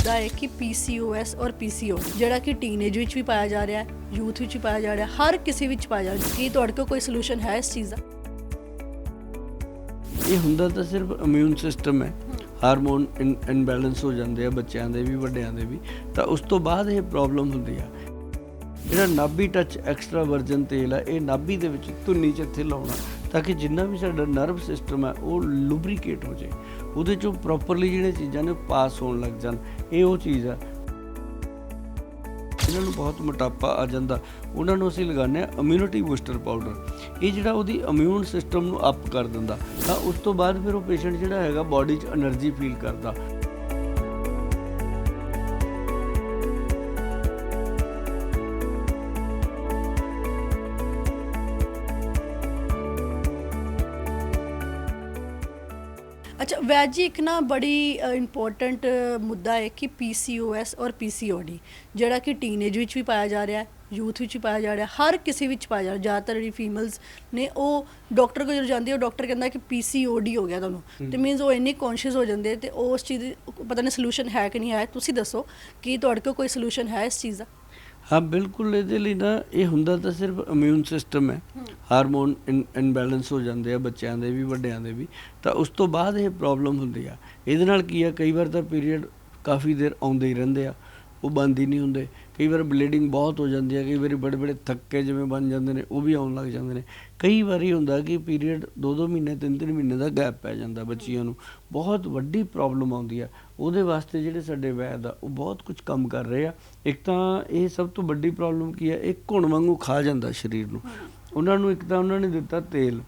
ਮੁੱਦਾ ਹੈ ਕਿ PCOS ਔਰ PCO ਜਿਹੜਾ ਕਿ ਟੀਨੇਜ ਵਿੱਚ ਵੀ ਪਾਇਆ ਜਾ ਰਿਹਾ ਹੈ ਯੂਥ ਵਿੱਚ ਵੀ ਪਾਇਆ ਜਾ ਰਿਹਾ ਹੈ, ਹਰ ਕਿਸੇ ਵਿੱਚ ਪਾਇਆ ਜਾ ਰਿਹਾ ਹੈ। ਕੀ ਤੁਹਾਡੇ ਕੋਲ ਕੋਈ ਸੋਲੂਸ਼ਨ ਹੈ ਇਸ ਚੀਜ਼ ਦਾ? ਇਹ ਹੁੰਦਾ ਤਾਂ ਸਿਰਫ ਇਮਿਊਨ ਸਿਸਟਮ ਹੈ। ਹਾਰਮੋਨ ਇਨਬੈਲੈਂਸ ਹੋ ਜਾਂਦੇ ਆ ਬੱਚਿਆਂ ਦੇ ਵੀ, ਵੱਡਿਆਂ ਦੇ ਵੀ, ਤਾਂ ਉਸ ਤੋਂ ਬਾਅਦ ਇਹ ਪ੍ਰੋਬਲਮ ਹੁੰਦੀ ਆ। ਜਿਹੜਾ ਨਾਭੀ ਟੱਚ ਐਕਸਟਰਾ ਵਰਜਨ ਤੇਲ ਆ, ਇਹ ਨਾਭੀ ਦੇ ਵਿੱਚ ਧੁੰਨੀ 'ਚ ਇੱਥੇ ਲਾਉਣਾ ਤਾਂ ਕਿ ਜਿੰਨਾ ਵੀ ਸਾਡਾ ਨਰਵ ਸਿਸਟਮ ਹੈ, ਉਹ ਲੁਬਰੀਕੇਟ ਹੋ ਜਾਏ। ਉਹਦੇ ਚੋਂ ਪ੍ਰੋਪਰਲੀ ਜਿਹੜੇ ਚੀਜ਼ਾਂ ਨੇ ਪਾਸ ਹੋਣ ਲੱਗ ਜਾਣ। ਇਹ ਉਹ ਚੀਜ਼ ਹੈ। ਇਹਨਾਂ ਨੂੰ ਬਹੁਤ ਮੋਟਾਪਾ ਆ ਜਾਂਦਾ। ਉਹਨਾਂ ਨੂੰ ਅਸੀਂ ਲਗਾਉਂਦੇ ਆ ਇਮਿਊਨਿਟੀ ਬੂਸਟਰ ਪਾਊਡਰ ਇਹ ਜਿਹੜਾ ਉਹਦੀ ਇਮਿਊਨ ਸਿਸਟਮ ਨੂੰ ਅਪ ਕਰ ਦਿੰਦਾ। ਤਾਂ ਉਸ ਤੋਂ ਬਾਅਦ ਫਿਰ ਉਹ ਪੇਸ਼ੈਂਟ ਜਿਹੜਾ ਹੈਗਾ ਬਾਡੀ 'ਚ એનર્ਜੀ ਫੀਲ ਕਰਦਾ। ਅੱਛਾ ਵੈਦ ਜੀ ਇੱਕ ਨਾ ਬੜੀ ਇੰਪੋਰਟੈਂਟ ਮੁੱਦਾ ਹੈ ਕਿ PCOS ਔਰ PCOD ਜਿਹੜਾ ਕਿ ਟੀਨੇਜ ਵਿੱਚ ਵੀ ਪਾਇਆ ਜਾ ਰਿਹਾ ਹੈ ਯੂਥ ਵਿੱਚ ਵੀ ਪਾਇਆ ਜਾ ਰਿਹਾ ਹਰ ਕਿਸੇ ਵਿੱਚ ਪਾਇਆ ਜਾ ਰਿਹਾ ਜ਼ਿਆਦਾਤਰ ਜਿਹੜੀ ਫੀਮੇਲਸ ਨੇ ਉਹ ਡਾਕਟਰ ਕੋਲ ਜਦੋਂ ਜਾਂਦੀ ਹੈ ਉਹ ਡਾਕਟਰ ਕਹਿੰਦਾ ਕਿ PCOD ਹੋ ਗਿਆ ਤੁਹਾਨੂੰ। ਤੇ ਮੀਨਸ ਉਹ ਇੰਨੀ ਕੌਨਸ਼ੀਅਸ ਹੋ ਜਾਂਦੇ ਤੇ ਉਸ ਚੀਜ਼ ਦੀ ਪਤਾ ਨਹੀਂ ਸੋਲੂਸ਼ਨ ਹੈ ਕਿ ਨਹੀਂ ਹੈ ਤੁਸੀਂ ਦੱਸੋ ਕਿ ਤੁਹਾਡੇ ਕੋਲ ਕੋਈ ਸੋਲੂਸ਼ਨ ਹੈ ਇਸ ਚੀਜ਼ ਦਾ? ਹਾਂ ਬਿਲਕੁਲ ਇਹਦੇ ਲਈ ਨਾ ਇਹ ਹੁੰਦਾ ਤਾਂ ਸਿਰਫ ਇਮਿਊਨ ਸਿਸਟਮ ਹੈ। ਹਾਰਮੋਨ ਇਨਬੈਲੈਂਸ ਹੋ ਜਾਂਦੇ ਆ ਬੱਚਿਆਂ ਦੇ ਵੀ ਵੱਡਿਆਂ ਦੇ ਵੀ। ਤਾਂ ਉਸ ਤੋਂ ਬਾਅਦ ਇਹ ਪ੍ਰੋਬਲਮ ਹੁੰਦੀ ਆ। ਇਹਦੇ ਨਾਲ ਕੀ ਆ ਕਈ ਵਾਰ ਤਾਂ ਪੀਰੀਅਡ ਕਾਫੀ ਦੇਰ ਆਉਂਦੇ ਹੀ ਰਹਿੰਦੇ ਆ। ਉਹ ਬੰਦ ਹੀ ਨਹੀਂ ਹੁੰਦੇ। ਕਈ ਵਾਰ ਬਲੀਡਿੰਗ ਬਹੁਤ ਹੋ ਜਾਂਦੀ ਹੈ ਕਈ ਵਾਰੀ ਬੜੇ ਬੜੇ ਥੱਕੇ ਜਿਵੇਂ ਬਣ ਜਾਂਦੇ ਨੇ ਉਹ ਵੀ ਆਉਣ ਲੱਗ ਜਾਂਦੇ ਨੇ। ਕਈ ਵਾਰੀ ਹੁੰਦਾ ਕਿ ਪੀਰੀਅਡ 2-2 ਮਹੀਨੇ 3-3 ਮਹੀਨੇ ਦਾ ਗੈਪ ਪੈ ਜਾਂਦਾ ਬੱਚੀਆਂ ਨੂੰ। ਬਹੁਤ ਵੱਡੀ ਪ੍ਰੋਬਲਮ ਆਉਂਦੀ ਆ। ਉਹਦੇ ਵਾਸਤੇ ਜਿਹੜੇ ਸਾਡੇ ਵੈਦ ਆ ਉਹ ਬਹੁਤ ਕੁਝ ਕੰਮ ਕਰ ਰਹੇ ਆ। ਇੱਕ ਤਾਂ ਇਹ ਸਭ ਤੋਂ ਵੱਡੀ ਪ੍ਰੋਬਲਮ ਕੀ ਹੈ ਇਹ ਘੁਣ ਵਾਂਗੂ ਖਾ ਜਾਂਦਾ ਸਰੀਰ ਨੂੰ। ਉਹਨਾਂ ਨੂੰ ਇੱਕ ਤਾਂ ਉਹਨਾਂ ਨੇ ਦਿੱਤਾ ਤੇਲ।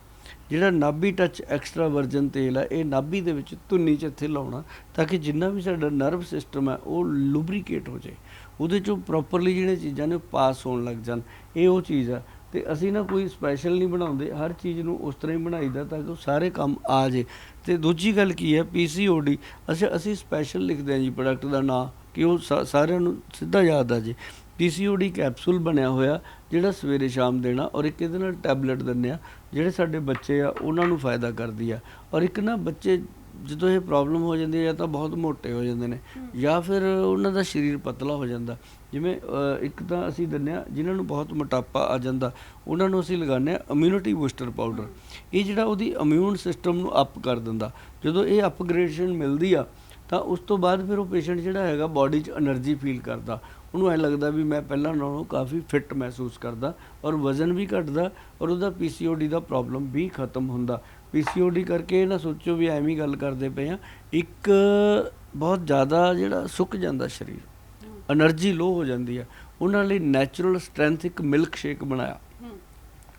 ਜਿਹੜਾ ਨਾਭੀ ਟੱਚ ਐਕਸਟਰਾ ਵਰਜਨ ਤੇਲ ਹੈ ਇਹ ਨਾਭੀ ਦੇ ਵਿੱਚ ਧੁੰਨੀ 'ਚ ਇੱਥੇ ਲਾਉਣਾ ਤਾਂ ਕਿ ਜਿੰਨਾ ਵੀ ਸਾਡਾ ਨਰਵ ਸਿਸਟਮ ਹੈ ਉਹ ਲੁਬਰੀਕੇਟ ਹੋ ਜਾਏ। ਉਹਦੇ ਚੋਂ ਪ੍ਰੋਪਰਲੀ ਜਿਹੜੇ ਚੀਜ਼ਾਂ ਨੇ ਉਹ ਪਾਸ ਹੋਣ ਲੱਗ ਜਾਣ। ਇਹ ਉਹ ਚੀਜ਼ ਆ ਤੇ ਅਸੀਂ ਨਾ ਕੋਈ ਸਪੈਸ਼ਲ ਨਹੀਂ ਬਣਾਉਂਦੇ, ਹਰ ਚੀਜ਼ ਨੂੰ ਉਸ ਤਰ੍ਹਾਂ ਹੀ ਬਣਾਈਦਾ ਤਾਂ ਕਿ ਉਹ ਸਾਰੇ ਕੰਮ ਆ ਜੇ। ਤੇ ਦੂਜੀ ਗੱਲ ਕੀ ਹੈ ਪੀਸੀਓਡੀ ਅਸੀਂ ਅਸੀਂ ਸਪੈਸ਼ਲ ਲਿਖਦੇ ਹਾਂ ਜੀ ਪ੍ਰੋਡਕਟ ਦਾ ਨਾਂ, ਕਿ ਉਹ ਸਾ- ਸਾਰਿਆਂ ਨੂੰ ਸਿੱਧਾ ਯਾਦ ਆ ਜੇ। ਪੀਸੀਓਡੀ ਕੈਪਸੂਲ ਬਣਿਆ ਹੋਇਆ, ਜਿਹੜਾ ਸਵੇਰੇ ਸ਼ਾਮ ਦੇਣਾ ਔਰ ਇੱਕ ਇਹਦੇ ਨਾਲ ਟੈਬਲੇਟ ਦਿੰਦੇ ਆ, ਜਿਹੜੇ ਸਾਡੇ ਬੱਚੇ ਆ, ਉਹਨਾਂ ਨੂੰ ਫਾਇਦਾ ਕਰਦੀ ਆ। ਔਰ ਇੱਕ ਨਾ ਬੱਚੇ ਜਦੋਂ ਇਹ ਪ੍ਰੋਬਲਮ ਹੋ ਜਾਂਦੀ ਹੈ ਜਾਂ ਤਾਂ ਬਹੁਤ ਮੋਟੇ ਹੋ ਜਾਂਦੇ ਨੇ ਜਾਂ ਫਿਰ ਉਹਨਾਂ ਦਾ ਸਰੀਰ ਪਤਲਾ ਹੋ ਜਾਂਦਾ। ਜਿਵੇਂ ਇੱਕ ਤਾਂ ਅਸੀਂ ਦਿੰਨੇ ਆ ਜਿਨ੍ਹਾਂ ਨੂੰ ਬਹੁਤ ਮੋਟਾਪਾ ਆ ਜਾਂਦਾ ਉਹਨਾਂ ਨੂੰ ਅਸੀਂ ਲਗਾਉਂਦੇ ਆ ਇਮਿਊਨਿਟੀ ਬੂਸਟਰ ਪਾਊਡਰ ਇਹ ਜਿਹੜਾ ਉਹਦੀ ਇਮਿਊਨ ਸਿਸਟਮ ਨੂੰ ਅਪ ਕਰ ਦਿੰਦਾ। ਜਦੋਂ ਇਹ ਅਪਗ੍ਰੇਡੇਸ਼ਨ ਮਿਲਦੀ ਆ ਤਾਂ ਉਸ ਤੋਂ ਬਾਅਦ ਫਿਰ ਉਹ ਪੇਸ਼ੈਂਟ ਜਿਹੜਾ ਹੈਗਾ ਬਾਡੀ 'ਚ એનર્ਜੀ ਫੀਲ ਕਰਦਾ। ਉਹਨੂੰ ਐ ਲੱਗਦਾ ਵੀ ਮੈਂ ਪਹਿਲਾਂ ਨਾਲੋਂ ਕਾਫੀ ਫਿੱਟ ਮਹਿਸੂਸ ਕਰਦਾ ਔਰ ਵਜ਼ਨ ਵੀ ਘਟਦਾ ਔਰ ਉਹਦਾ ਪੀਸੀਓਡੀ ਦਾ ਪ੍ਰੋਬਲਮ ਵੀ ਖਤਮ ਹੁੰਦਾ। ਪੀਸੀਓਡੀ ਕਰਕੇ ਨਾ ਸੋਚੋ ਵੀ ਐਵੇਂ ਹੀ ਗੱਲ ਕਰਦੇ ਪਏ ਆ। ਇੱਕ ਬਹੁਤ ਜ਼ਿਆਦਾ ਜਿਹੜਾ ਸੁੱਕ ਜਾਂਦਾ ਸਰੀਰ એનર્ਜੀ ਲੋ ਹੋ ਜਾਂਦੀ ਆ। ਉਹਨਾਂ ਲਈ ਨੈਚੁਰਲ ਸਟਰੈਂਥ ਇੱਕ ਮਿਲਕ ਸ਼ੇਕ ਬਣਾਇਆ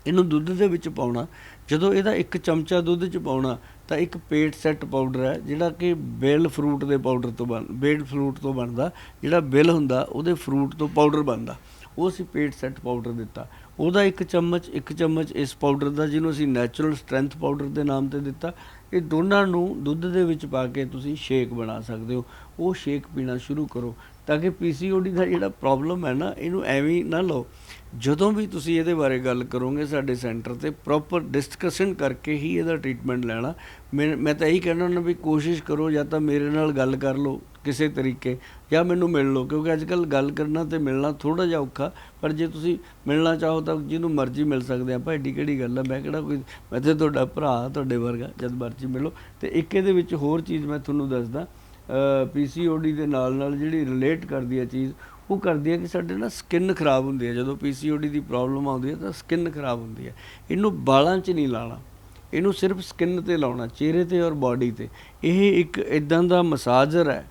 ਇਹਨੂੰ ਦੁੱਧ ਦੇ ਵਿੱਚ ਪਾਉਣਾ। ਜਦੋਂ ਇਹਦਾ ਇੱਕ ਚਮਚਾ ਦੁੱਧ ਚ ਪਾਉਣਾ ਤਾਂ ਇੱਕ ਪੇਟ ਸੈੱਟ ਪਾਊਡਰ ਹੈ ਜਿਹੜਾ ਕਿ ਬੇਲ ਫਰੂਟ ਦੇ ਪਾਊਡਰ ਤੋਂ ਬਣ ਬੇਲ ਫਰੂਟ ਤੋਂ ਬਣਦਾ। ਜਿਹੜਾ ਬੇਲ ਹੁੰਦਾ ਉਹਦੇ ਫਰੂਟ ਤੋਂ ਪਾਊਡਰ ਬਣਦਾ। ਉਹ ਅਸੀਂ ਪੇਟ ਸੈੱਟ ਪਾਊਡਰ ਦਿੱਤਾ। ਉਹਦਾ ਇੱਕ ਚਮਚ ਇੱਕ ਚਮਚ ਇਸ ਪਾਊਡਰ ਦਾ, ਜਿਹਨੂੰ ਅਸੀਂ ਨੈਚੁਰਲ ਸਟਰੈਂਥ ਪਾਊਡਰ ਦੇ ਨਾਮ ਤੇ ਦਿੱਤਾ। ਇਹ ਦੋਨਾਂ ਨੂੰ ਦੁੱਧ ਦੇ ਵਿੱਚ ਪਾ ਕੇ ਤੁਸੀਂ ਸ਼ੇਕ ਬਣਾ ਸਕਦੇ ਹੋ। ਉਹ ਸ਼ੇਕ ਪੀਣਾ ਸ਼ੁਰੂ ਕਰੋ ਤਾਂ ਕਿ ਪੀਸੀਓਡੀ ਦਾ ਜਿਹੜਾ ਪ੍ਰੋਬਲਮ ਹੈ ਨਾ, ਇਹਨੂੰ ਐਵੇਂ ਨਾ ਲਓ। ਜਦੋਂ ਵੀ ਤੁਸੀਂ ਇਹਦੇ ਬਾਰੇ ਗੱਲ ਕਰੋਗੇ ਸਾਡੇ ਸੈਂਟਰ ਤੇ ਪ੍ਰੋਪਰ ਡਿਸਕਸ਼ਨ ਕਰਕੇ ਹੀ ਇਹਦਾ ਟ੍ਰੀਟਮੈਂਟ ਲੈਣਾ। ਮੈਂ ਮੈਂ ਤਾਂ ਇਹੀ ਕਹਿਣਾ ਉਹਨਾਂ ਵੀ ਕੋਸ਼ਿਸ਼ ਕਰੋ ਜਾਂ ਤਾਂ ਮੇਰੇ ਨਾਲ ਗੱਲ ਕਰ ਲਓ। ਕਿਸੇ ਤਰੀਕੇ ਜਾਂ ਮੈਨੂੰ ਮਿਲ ਲਓ, ਕਿਉਂਕਿ ਅੱਜ ਕੱਲ ਗੱਲ ਕਰਨਾ ਤੇ ਮਿਲਣਾ ਥੋੜਾ ਜਿਹਾ ਔਖਾ, ਪਰ ਜੇ ਤੁਸੀਂ ਮਿਲਣਾ ਚਾਹੋ ਤਾਂ ਜਿਹਨੂੰ ਮਰਜ਼ੀ ਮਿਲ ਸਕਦੇ ਆਪਾਂ ਐਡੀ ਕਿਹੜੀ ਗੱਲ ਆ, ਮੈਂ ਕਿਹੜਾ ਕੋਈ, ਮੈਂ ਤੇ ਤੁਹਾਡਾ ਭਰਾ ਤੁਹਾਡੇ ਵਰਗਾ, ਜਦ ਮਰਜ਼ੀ ਮਿਲੋ। ਤੇ ਇੱਕ ਇਹਦੇ ਵਿੱਚ ਹੋਰ ਚੀਜ਼ ਮੈਂ ਤੁਹਾਨੂੰ ਦੱਸਦਾ ਪੀਸੀਓਡੀ ਦੇ ਨਾਲ ਨਾਲ ਜਿਹੜੀ ਰਿਲੇਟ ਕਰਦੀ ਹੈ ਚੀਜ਼, ਉਹ ਕਰਦੀ ਹੈ ਕਿ ਸਾਡੇ ਨਾ ਸਕਿਨ ਖਰਾਬ ਹੁੰਦੀ ਹੈ ਜਦੋਂ ਪੀਸੀਓਡੀ ਦੀ ਪ੍ਰੋਬਲਮ ਆਉਂਦੀ ਹੈ ਤਾਂ ਸਕਿਨ ਖਰਾਬ ਹੁੰਦੀ ਹੈ ਇਹਨੂੰ ਬਾਲਾਂ 'ਚ ਨਹੀਂ ਲਾਣਾ, ਇਹਨੂੰ ਸਿਰਫ ਸਕਿਨ ਤੇ ਲਾਉਣਾ, ਚਿਹਰੇ ਤੇ ਔਰ ਬਾਡੀ ਤੇ। ਇਹ ਇੱਕ ਇਦਾਂ ਦਾ ਮਸਾਜਰ ਹੈ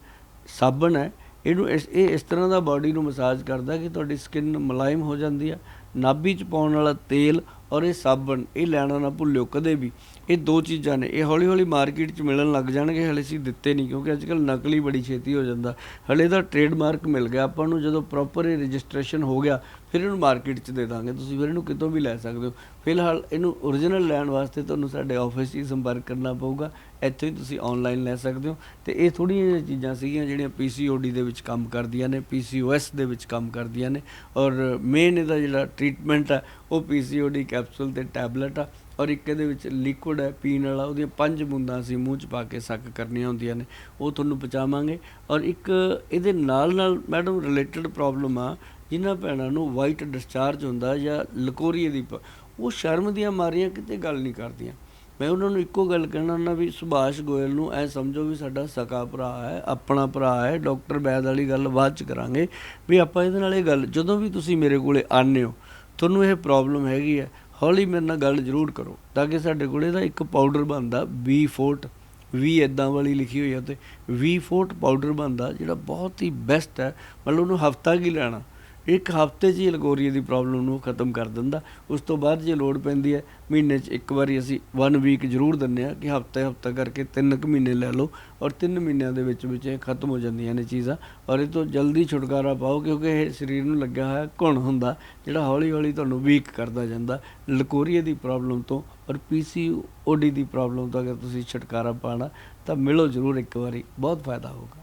ਸਾਬਣ ਹੈ, ਇਹਨੂੰ ਇਸ, ਇਹ ਇਸ ਤਰ੍ਹਾਂ ਦਾ ਬਾਡੀ ਨੂੰ ਮਸਾਜ ਕਰਦਾ ਕਿ ਤੁਹਾਡੀ ਸਕਿਨ ਮੁਲਾਇਮ ਹੋ ਜਾਂਦੀ ਹੈ। ਨਾਭੀ 'ਚ ਪਾਉਣ ਵਾਲਾ ਤੇਲ ਔਰ ਇਹ ਸਾਬਣ, ਇਹ ਲੈਣਾ ਨਾ ਭੁੱਲਿਓ ਕਦੇ ਵੀ। ਇਹ ਦੋ ਚੀਜ਼ਾਂ ਨੇ, ਇਹ ਹੌਲੀ ਹੌਲੀ ਮਾਰਕੀਟ 'ਚ ਮਿਲਣ ਲੱਗ ਜਾਣਗੇ, ਹਲੇ ਅਸੀਂ ਦਿੱਤੇ ਨਹੀਂ ਕਿਉਂਕਿ ਅੱਜ ਕੱਲ ਨਕਲੀ ਬੜੀ ਛੇਤੀ ਹੋ ਜਾਂਦਾ। ਹਲੇ ਦਾ ਟ੍ਰੇਡਮਾਰਕ ਮਿਲ ਗਿਆ ਆਪਾਂ ਨੂੰ, ਜਦੋਂ ਪ੍ਰੋਪਰ ਇਹ ਰਜਿਸਟ੍ਰੇਸ਼ਨ ਹੋ ਗਿਆ, ਫਿਰ ਇਹਨੂੰ ਮਾਰਕੀਟ 'ਚ ਦੇ ਦਾਂਗੇ। ਤੁਸੀਂ ਫਿਰ ਇਹਨੂੰ ਕਿਤੋਂ ਵੀ ਲੈ ਸਕਦੇ ਹੋ। ਫਿਲਹਾਲ ਇਹਨੂੰ ਓਰੀਜਨਲ ਲੈਣ ਵਾਸਤੇ ਤੁਹਾਨੂੰ ਸਾਡੇ ਆਫਿਸ 'ਚ ਹੀ ਸੰਪਰਕ ਕਰਨਾ ਪਊਗਾ। ਇੱਥੋਂ ਹੀ ਤੁਸੀਂ ਆਨਲਾਈਨ ਲੈ ਸਕਦੇ ਹੋ। ਤੇ ਇਹ ਥੋੜ੍ਹੀਆਂ ਜਿਹੀਆਂ ਚੀਜ਼ਾਂ ਸੀਗੀਆਂ ਜਿਹੜੀਆਂ ਪੀਸੀਓਡੀ ਦੇ ਵਿੱਚ ਕੰਮ ਕਰਦੀਆਂ ਨੇ ਪੀਸੀਓਐਸ ਦੇ ਵਿੱਚ ਕੰਮ ਕਰਦੀਆਂ ਨੇ ਔਰ ਮੇਨ ਇਹਦਾ ਜਿਹੜਾ ਟ੍ਰੀਟਮੈਂਟ ਆ, ਉਹ ਪੀਸੀਓਡੀ ਕੈਪਸੂਲ ਤੇ ਟੈਬਲੇਟ ਆ ਔਰ ਇੱਕ ਇਹਦੇ ਵਿੱਚ ਲਿਕੁਇਡ ਹੈ ਪੀਣ ਵਾਲਾ, ਉਹਦੀਆਂ ਪੰਜ ਬੂੰਦਾਂ ਅਸੀਂ ਮੂੰਹ 'ਚ ਪਾ ਕੇ ਸੱਕ ਕਰਨੀਆਂ ਹੁੰਦੀਆਂ ਨੇ, ਉਹ ਤੁਹਾਨੂੰ ਪਹੁੰਚਾਵਾਂਗੇ ਔਰ ਇੱਕ ਇਹਦੇ ਨਾਲ ਨਾਲ ਮੈਡਮ ਰਿਲੇਟਡ ਪ੍ਰੋਬਲਮ ਆ, ਜਿਨ੍ਹਾਂ ਭੈਣਾਂ ਨੂੰ ਵਾਈਟ ਡਿਸਚਾਰਜ ਹੁੰਦਾ ਜਾਂ ਲਕੋਰੀਏ ਦੀ ਪ- ਉਹ ਸ਼ਰਮ ਦੀਆਂ ਮਾਰੀਆਂ, ਕਿਤੇ ਗੱਲ ਨਹੀਂ ਕਰਦੀਆਂ। ਮੈਂ ਉਹਨਾਂ ਨੂੰ ਇੱਕੋ ਗੱਲ ਕਹਿਣਾ ਨਾ ਵੀ ਸੁਭਾਸ਼ ਗੋਇਲ ਨੂੰ ਐ ਸਮਝੋ ਵੀ ਸਾਡਾ ਸਕਾ ਭਰਾ ਹੈ, ਆਪਣਾ ਭਰਾ ਹੈ, ਡਾਕਟਰ ਬੈਦ ਵਾਲੀ ਗੱਲ ਬਾਅਦ ਚ ਕਰਾਂਗੇ ਵੀ ਆਪਾਂ ਇਹਦੇ ਨਾਲ ਇਹ ਗੱਲ, ਜਦੋਂ ਵੀ ਤੁਸੀਂ ਮੇਰੇ ਕੋਲੇ ਆਉਂਦੇ ਹੋ, ਤੁਹਾਨੂੰ ਇਹ ਪ੍ਰੋਬਲਮ ਹੈਗੀ ਹੈ, ਹੌਲੀ ਮੇਰੇ ਨਾਲ ਗੱਲ ਜ਼ਰੂਰ ਕਰੋ ਤਾਂ ਕਿ ਸਾਡੇ ਕੋਲੇ ਦਾ ਇੱਕ ਪਾਊਡਰ ਬਣਦਾ ਬੀ ਫੋਰਟ ਵੀ ਇਦਾਂ ਵਾਲੀ ਲਿਖੀ ਹੋਈ ਹੈ ਤੇ ਵੀ ਫੋਰਟ ਪਾਊਡਰ ਬਣਦਾ ਜਿਹੜਾ ਬਹੁਤ ਹੀ ਬੈਸਟ ਹੈ, ਮਤਲਬ ਉਹਨੂੰ ਹਫਤਾ ਕੀ ਲੈਣਾ। ਇੱਕ ਹਫ਼ਤੇ 'ਚ ਹੀ ਲਗੋਰੀਏ ਦੀ ਪ੍ਰੋਬਲਮ ਨੂੰ ਖਤਮ ਕਰ ਦਿੰਦਾ। ਉਸ ਤੋਂ ਬਾਅਦ ਜੇ ਲੋੜ ਪੈਂਦੀ ਹੈ, ਮਹੀਨੇ 'ਚ ਇੱਕ ਵਾਰੀ ਅਸੀਂ 1 ਵੀਕ ਜ਼ਰੂਰ ਦਿੰਨੇ ਆ ਕਿ ਹਫ਼ਤੇ ਹਫਤਾ ਕਰਕੇ ਤਿੰਨ ਕੁ ਮਹੀਨੇ ਲੈ ਲਓ ਔਰ ਤਿੰਨ ਮਹੀਨਿਆਂ ਦੇ ਵਿੱਚ ਵਿੱਚ ਇਹ ਖਤਮ ਹੋ ਜਾਂਦੀਆਂ ਨੇ ਚੀਜ਼ਾਂ ਔਰ ਇਹ ਤੋਂ ਜਲਦੀ ਛੁਟਕਾਰਾ ਪਾਓ ਕਿਉਂਕਿ ਇਹ ਸਰੀਰ ਨੂੰ ਲੱਗਿਆ ਹੋਇਆ ਘੁਣ ਹੁੰਦਾ, ਜਿਹੜਾ ਹੌਲੀ ਹੌਲੀ ਤੁਹਾਨੂੰ ਵੀਕ ਕਰਦਾ ਜਾਂਦਾ। ਲਕੋਰੀਏ ਦੀ ਪ੍ਰੋਬਲਮ ਤੋਂ ਔਰ ਪੀਸੀਓਡੀ ਦੀ ਪ੍ਰੋਬਲਮ ਤੋਂ ਅਗਰ ਤੁਸੀਂ ਛੁਟਕਾਰਾ ਪਾਣਾ ਤਾਂ ਮਿਲੋ ਜ਼ਰੂਰ ਇੱਕ ਵਾਰੀ, ਬਹੁਤ ਫਾਇਦਾ ਹੋਊਗਾ।